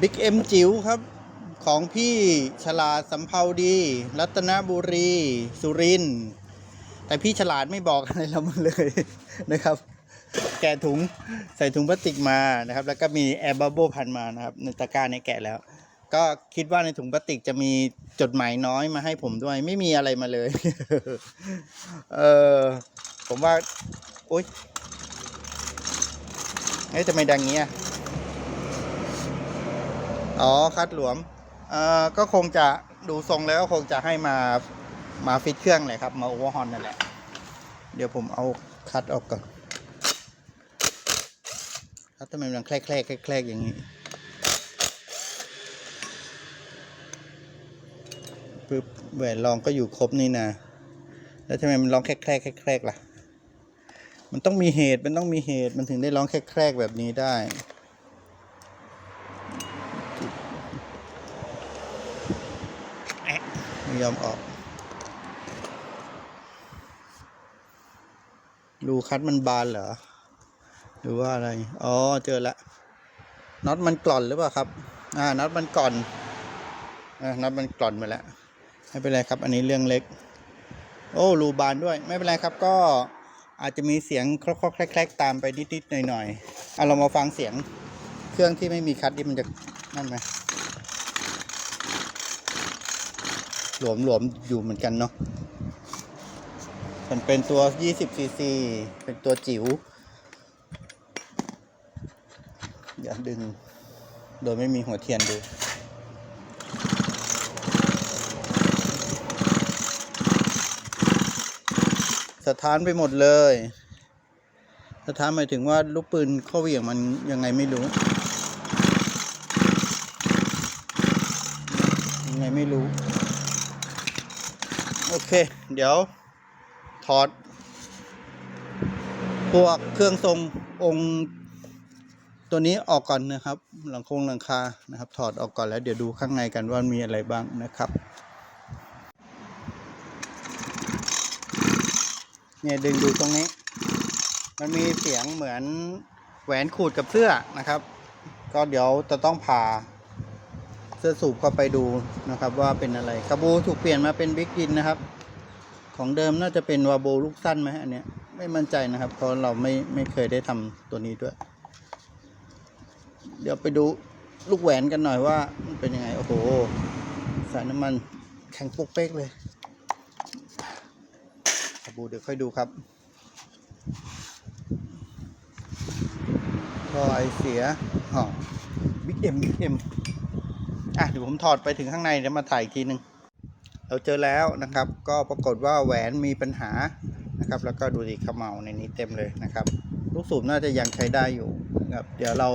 บิ๊กเอ็มจิ๋วครับ ของพี่ฉลาดสำเภาดี รัตนบุรี สุรินแต่พี่ฉลาดไม่บอกอะไรเราเลยนะครับ แกะถุงใส่ถุงพลาสติกมานะครับ แล้วก็มีแอร์บับเบิลพันมานะครับในตะกร้าเนี่ยแกะแล้ว ก็คิดว่าในถุงพลาสติกจะมีจดหมายน้อยมาให้ผมด้วย ไม่มีอะไรมาเลย เออผมว่าโอ๊ยเอ้ยทำไมดังเงี้ย อ๋อคัดหลวมเอ่อก็คงจะดูทรงแล้วก็คงจะให้มามาฟิตเครื่องแหละครับ มาโอเวอร์ฮอนนั่นแหละ เดี๋ยวผมเอาคัดออกก่อนคัดทำไมมันแคลกแคลกแคลกแคลกอย่างนี้ปึ๊บแหวนรองก็อยู่ครบนี่นะแล้วทำไมมันร้องแคลกแคลกแคลกแคลกล่ะ มันต้องมีเหตุมันต้องมีเหตุมันถึงได้ร้องแคลกแคลกแบบนี้ได้ ไม่ ยอมออก รูคัดมันบานเหรอ หรือว่าอะไร อ๋อ เจอละ น็อตมันกร่อนหรือเปล่าครับ อ่า น็อตมันกร่อนอ่าน็อตมันกร่อนไปแล้ว ไม่เป็นไรครับ อันนี้เรื่องเล็ก โอ้ รูบานด้วย ไม่เป็นไรครับ ก็อาจจะมีเสียงคลอกๆแคลกๆตามไปนิดๆหน่อยๆเอาเรามาฟังเสียงเครื่องที่ไม่มีคัดที่มันจะนั่นไหม หลวมหลวมๆอยู่เหมือนกันเนาะมันเป็นตัว 20ซีซีเป็นตัวจิ๋ว อย่าดึง โดยไม่มีหัวเทียนดู สถานไปหมดเลย สถานหมายถึงว่าลูกปืนเข้าเหวี่ยงมันยังไงไม่รู้ ยังไงไม่รู้ โอเค เดี๋ยวถอด พวกเครื่องทรงองค์ตัวนี้ออกก่อนนะครับ หลังโครงหลังคานะครับ ถอดออกก่อนแล้วเดี๋ยวดูข้างในกันว่ามีอะไรบ้างนะครับเนี่ยดึงดูตรงนี้ มันมีเสียงเหมือนแหวนขูดกับเสื้อนะครับ ก็เดี๋ยวจะต้องผ่า เสื้อสูบเข้าไปดูนะครับว่าเป็นอะไรกระบูถูกเปลี่ยนมาเป็นบิ๊กดินนะครับ ของเดิมน่าจะเป็นวาโบลูกสั้นไหมอันเนี้ยไม่มั่นใจนะครับเพราะเราไม่ไม่เคยได้ทำตัวนี้ด้วย เดี๋ยวไปดูลูกแหวนกันหน่อยว่ามันเป็นยังไง โอ้โห สายน้ำมันแข็งปุกเป๊กเลยกระบูเดี๋ยวค่อยดูครับก็ไอเสียอ๋อบิ๊กเอ็มบิ๊กเอ็ม อะเดี๋ยวผมถอดไปถึงข้างในแล้วมาถ่ายอีกทีหนึ่งเราเจอแล้วนะครับ ก็ปรากฏว่าแหวนมีปัญหานะครับ แล้วก็ดูดิขมเหลาในนี้เต็มเลยนะครับ ลูกสูบน่าจะยังใช้ได้อยู่นะครับเดี๋ยวเรา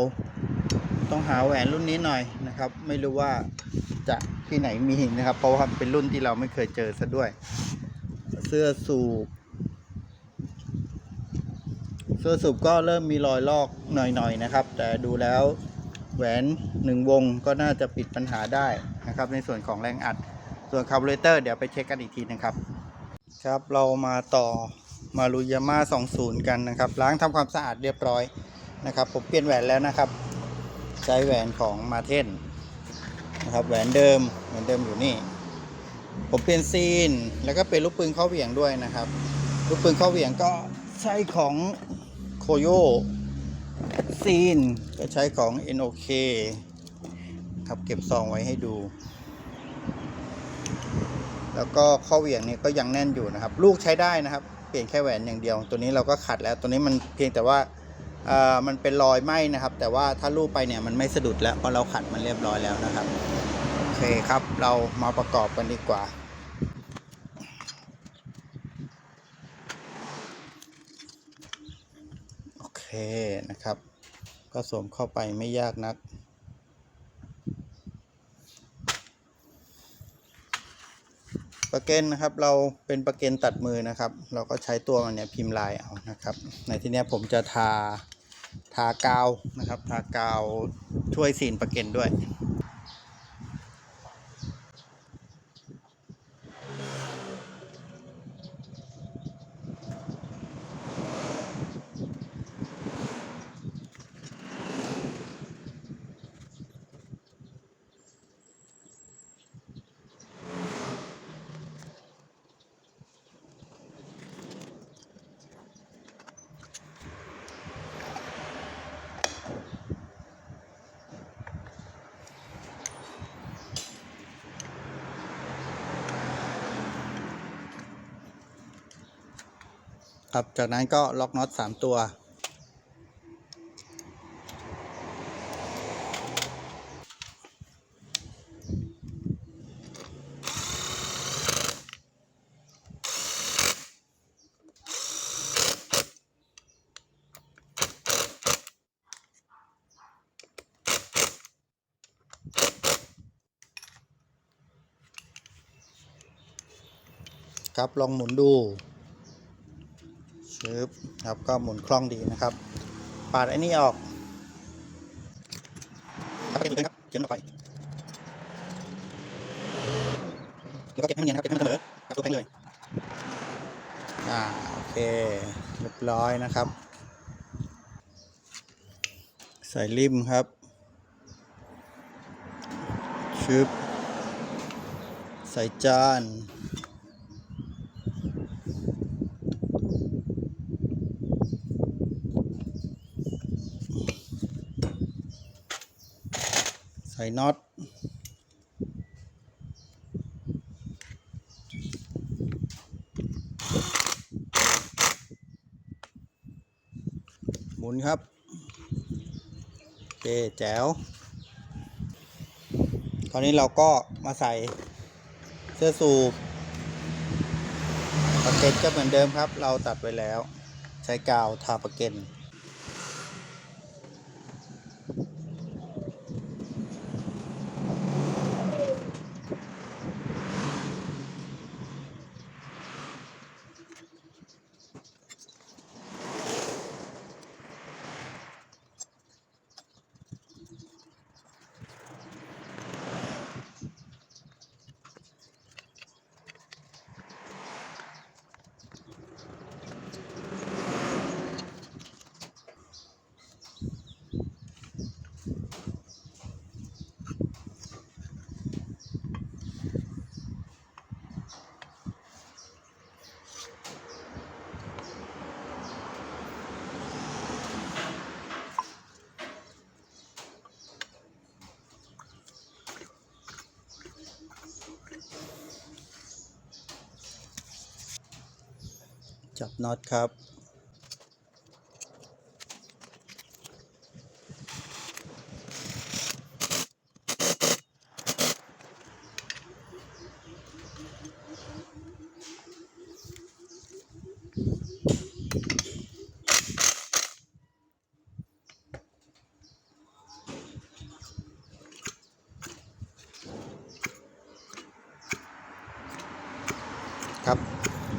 ต้องหาแหวนรุ่นนี้หน่อยนะครับ ไม่รู้ว่าจะที่ไหนมีนะครับ เพราะว่าเป็นรุ่นที่เราไม่เคยเจอซะด้วย เสื้อสูบเสื้อสูบก็เริ่มมีรอยลอกหน่อยๆนะครับ แต่ดูแล้ว แหวนหนึ่งวงก็น่าจะปิดปัญหาได้นะครับ ในส่วนของแรงอัด ส่วนคาร์บูเรเตอร์เดี๋ยวไปเช็คกันอีกทีนะครับ ครับเรามาต่อมาลุยาม่า20 กันนะครับ ล้างทำความสะอาดเรียบร้อยนะครับ ผมเปลี่ยนแหวนแล้วนะครับ ใช้แหวนของมาเทนนะครับแหวนเดิมแหวนเดิมอยู่นี่ ผมเปลี่ยนซีนแล้วก็เป็นลูกปืนเข้าเหวี่ยงด้วยนะครับ ลูกปืนเข้าเหวี่ยงก็ใช้ของโคโย ซีน ก็ใช้ของ NOK ครับเก็บซองไว้ให้ดู แล้วก็ข้อเหวี่ยงเนี่ยก็ยังแน่นอยู่นะครับ ลูกใช้ได้นะครับ เปลี่ยนแค่แหวนอย่างเดียว ตัวนี้เราก็ขัดแล้วตัวนี้มันเพียงแต่ว่าอ่อมันเป็นรอยไหมนะครับ แต่ว่าถ้าลูกไปเนี่ยมันไม่สะดุดแล้วเพราะเราขัดมันเรียบร้อยแล้วนะครับโอเคครับเรามาประกอบกันดีกว่าโอเคนะครับ ก็สวมเข้าไปไม่ยากนัก ประเก็นนะครับเราเป็นประเก็นตัดมือนะครับ เราก็ใช้ตัวมันเนี่ยพิมพ์ลายเอานะครับ ในที่นี้ผมจะทาทากาวนะครับ ทากาวช่วยซีนประเก็นด้วย ครับ จากนั้นก็ล็อกน็อตสามตัว ครับ ลองหมุนดูึบครับก็หมุนคล่องดีนะครับ ปาดไอ้นี่ออกครับเก็บเลยครับเขียนออกไปแล้วก็เก็บให้มันเนียนนครับเก็บให้มันเสมอกับตัวแป้งเลยอ่าโอเคเรียบร้อยนะครับ ใส่ริมครับชึบใส่จาน น็อตหมุนครับโอเคแจ๋วคราวนี้เราก็มาใส่เสื้อสูบปากเก็ตก็เหมือนเดิมครับ เราตัดไว้แล้ว ใช้กาวทาปากเก็ต จับน็อตครับ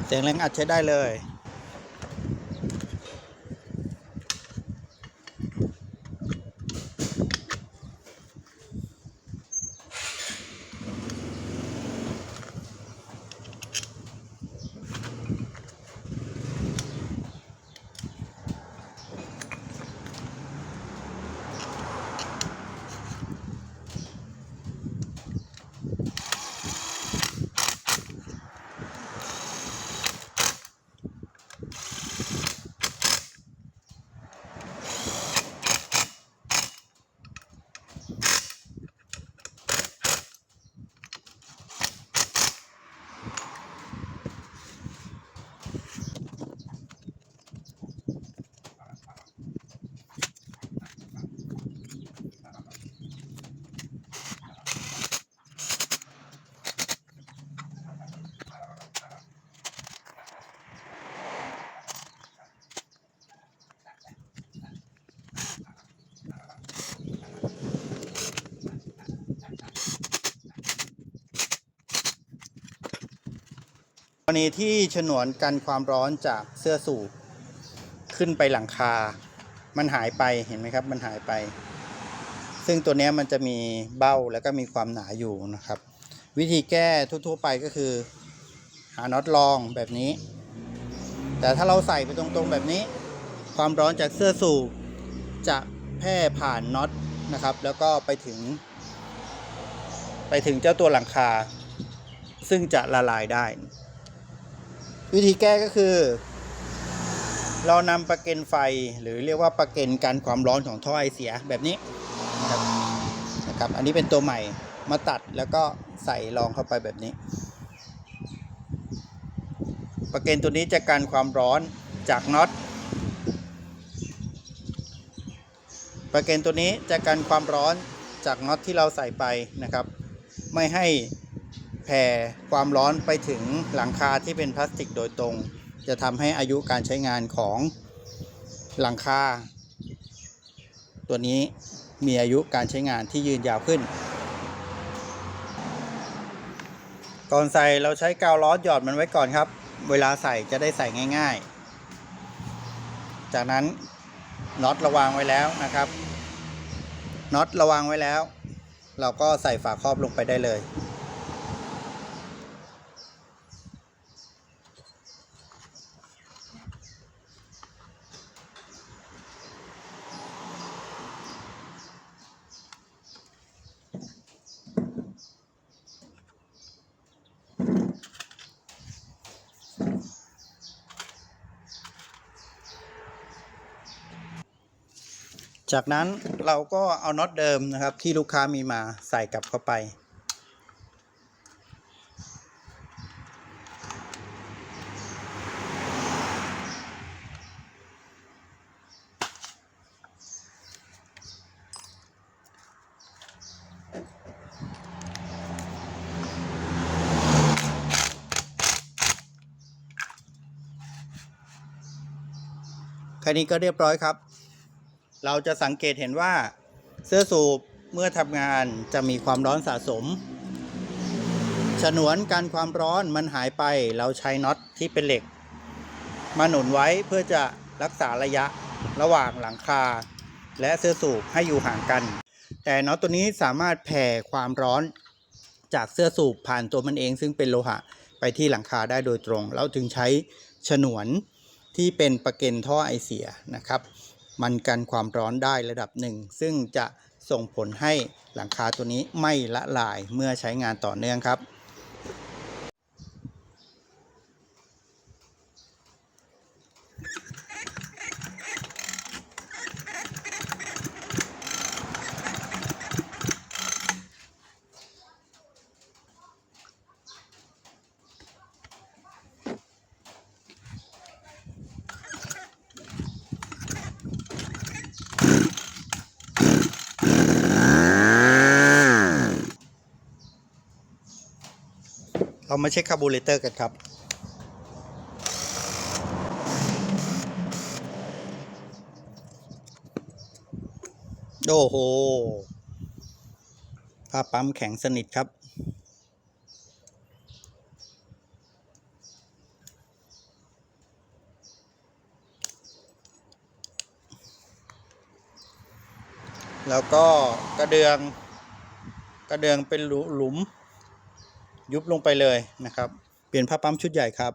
เสียงแรงอัดใช้ได้เลย ณีที่ฉนวนกันความร้อนจากเสื้อสูบขึ้นไปหลังคา มันหายไปเห็นไหมครับ มันหายไป ซึ่งตัวนี้มันจะมีเบ้าแล้วก็มีความหนาอยู่นะครับ วิธีแก้ทั่วๆไปก็คือ หาน็อตรองแบบนี้ แต่ถ้าเราใส่ไปตรงๆแบบนี้ ความร้อนจากเสื้อสูบจะแพร่ผ่านน็อตนะครับ แล้วก็ไปถึง ไปถึงเจ้าตัวหลังคา ซึ่งจะละลายได้ วิธีแก้ก็คือ เรานำประเก็นไฟหรือเรียกว่าประเก็นกันความร้อนของท่อไอเสียแบบนี้นะครับอันนี้เป็นตัวใหม่มาตัดแล้วก็ใส่รองเข้าไปแบบนี้ ประเก็นตัวนี้จะกันความร้อนจากน็อตประเกนตัวนี้จะกันความร้อนจากน็อตที่เราใส่ไปนะครับ ไม่ให้ แผ่ความร้อนไปถึงหลังคาที่เป็นพลาสติกโดยตรง จะทำให้อายุการใช้งานของหลังคา ตัวนี้มีอายุการใช้งานที่ยืนยาวขึ้น ก่อนใส่เราใช้กาวล้อหยอดมันไว้ก่อนครับ เวลาใส่จะได้ใส่ง่าย ๆ จากนั้นน็อตระวางไว้แล้วนะครับน็อตระวางไว้แล้ว เราก็ใส่ฝาครอบลงไปได้เลย จากนั้นเราก็เอาน็อตเดิมนะครับ ที่ลูกค้ามีมาใส่กลับเข้าไป แค่นี้ก็เรียบร้อยครับ เราจะสังเกตเห็นว่าเสื้อสูบเมื่อทำงานจะมีความร้อนสะสม ฉนวนกันความร้อนมันหายไปเราใช้น็อตที่เป็นเหล็ก มาหนุนไว้เพื่อจะรักษาระยะระหว่างหลังคา และเสื้อสูบให้อยู่ห่างกัน แต่น็อตตัวนี้สามารถแผ่ความร้อนจากเสื้อสูบผ่านตัวมันเอง ซึ่งเป็นโลหะไปที่หลังคาได้โดยตรง เราถึงใช้ฉนวนที่เป็นประเก็นท่อไอเสียนะครับ มันกันความร้อนได้ระดับหนึ่ง ซึ่งจะส่งผลให้หลังคาตัวนี้ไม่ละลายเมื่อใช้งานต่อเนื่องครับ เรามาเช็คคาร์บูเรเตอร์กันครับ โอ้โหผ้าปั๊มแข็งสนิทครับ แล้วก็กระเดือง กระเดืองเป็นหลุหลุม ยุบลงไปเลยนะครับ เปลี่ยนผ้าปั๊มชุดใหญ่ครับ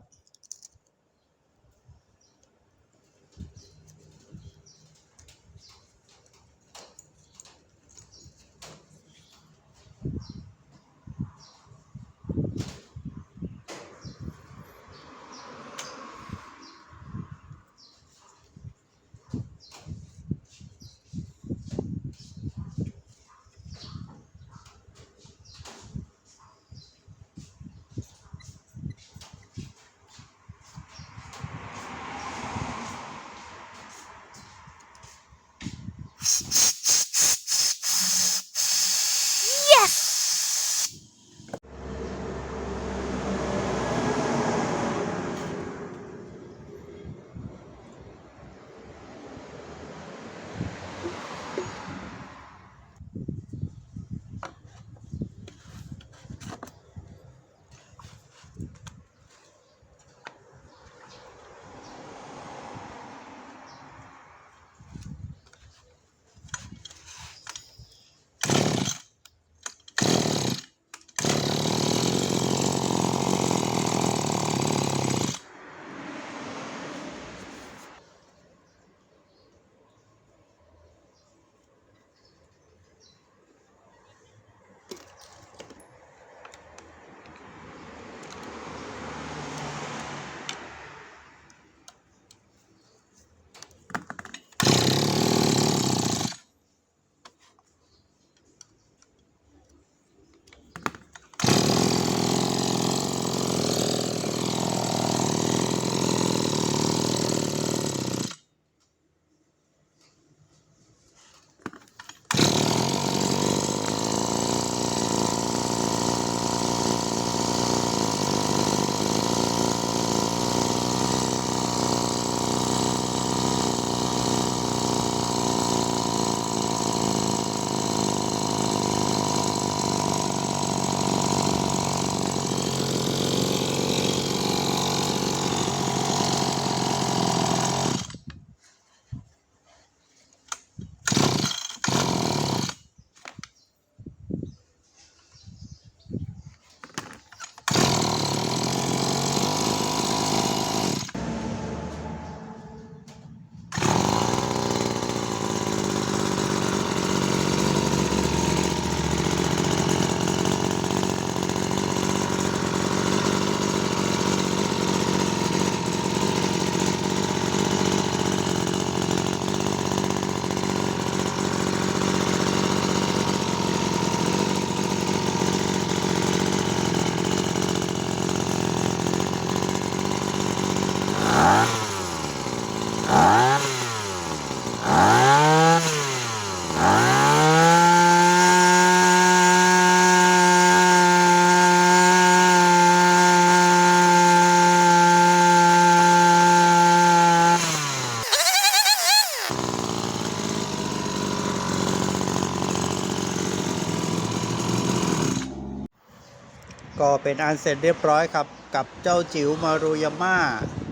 เป็นอันเสร็จเรียบร้อยครับ กับเจ้าจิ๋วมารุยาม่า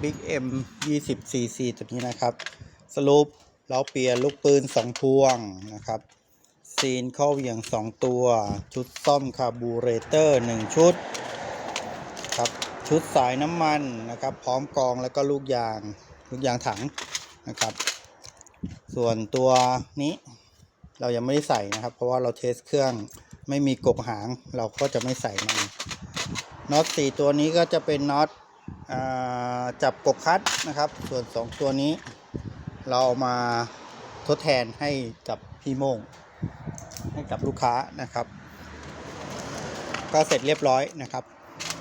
บิ๊กเอ็ม20 cc ตัวนี้นะครับ สรุปล้อเปลี่ยนลูกปืน2พวงนะครับ ซีนเข้าเหวี่ยง2ตัว ชุดซ่อมคาบูเรเตอร์1ชุดครับชุดสายน้ำมันนะครับ พร้อมกองแล้วก็ลูกยางลูกยางถังนะครับ ส่วนตัวนี้เรายังไม่ได้ใส่นะครับ เพราะว่าเราเทสเครื่องไม่มีกกหางเราก็จะไม่ใส่มัน น็อตสี่ตัวนี้ก็จะเป็นน็อตจับกกคัดนะครับ ส่วนสองตัวนี้ เราเอามาทดแทนให้กับพี่โมง ให้กับลูกค้านะครับ ก็เสร็จเรียบร้อยนะครับ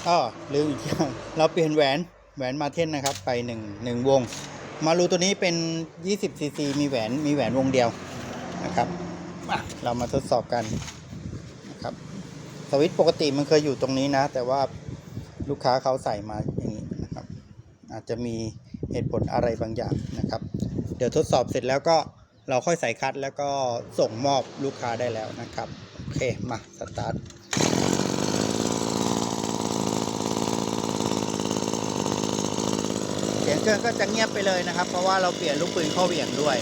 ก็ลืมอีกอย่างเราเปลี่ยนแหวนแหวนมาเทนนะครับ ไปหนึ่งหนึ่งวง มารูตัวนี้เป็น 20 ซีซีมีแหวนมีแหวนวงเดียวนะครับอะเรามาทดสอบกันนะครับ สวิตช์ปกติมันเคยอยู่ตรงนี้นะ แต่ว่าลูกค้าเขาใส่มาอย่างนี้นะครับ อาจจะมีเหตุผลอะไรบางอย่างนะครับ เดี๋ยวทดสอบเสร็จแล้วก็เราค่อยใส่คัดแล้วก็ส่งมอบลูกค้าได้แล้วนะครับ โอเค มาสตาร์ทเสียงเครื่องก็จะเงียบไปเลยนะครับ เพราะว่าเราเปลี่ยนลูกปืนเข้าเหวี่ยงด้วย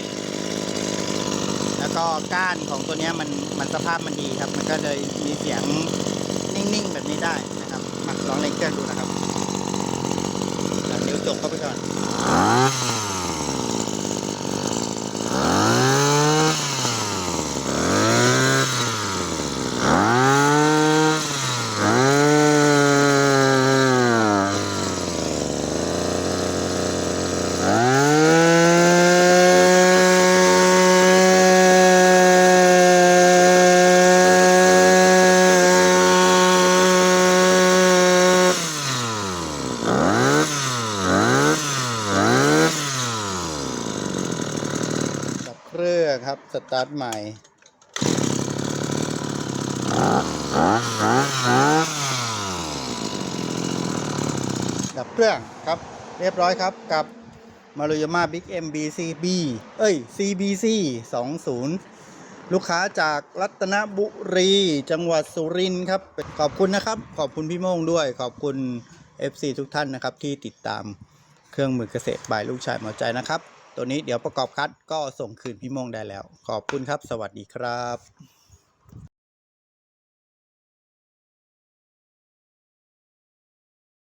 ก็ก้านของตัวนี้มันมันสภาพมันดีครับ มันก็เลยมีเสียงนิ่งๆแบบนี้ได้นะครับมาลองเล่นเครื่องดูนะครับเดี๋ยวจบเข้าไปก่อน ดับเครื่องครับ ส ตาร์ทใหม่ ดับเครื่องครับ เรียบร้อยครับกับมารุยาม่าบิ๊กเอ็มบีซีบีเอ้ย CBC 20 ลูกค้าจากรัตนบุรี จังหวัดสุรินทร์ครับ ขอบคุณนะครับ ขอบคุณพี่โม่งด้วย ขอบคุณ FC ทุกท่านนะครับที่ติดตามเครื่องมือเกษตรบายลูกชายหมอใจนะครับ ตัวนี้เดี๋ยวประกอบคัดก็ส่งคืนพี่โมงได้แล้ว ขอบคุณครับ สวัสดีครับ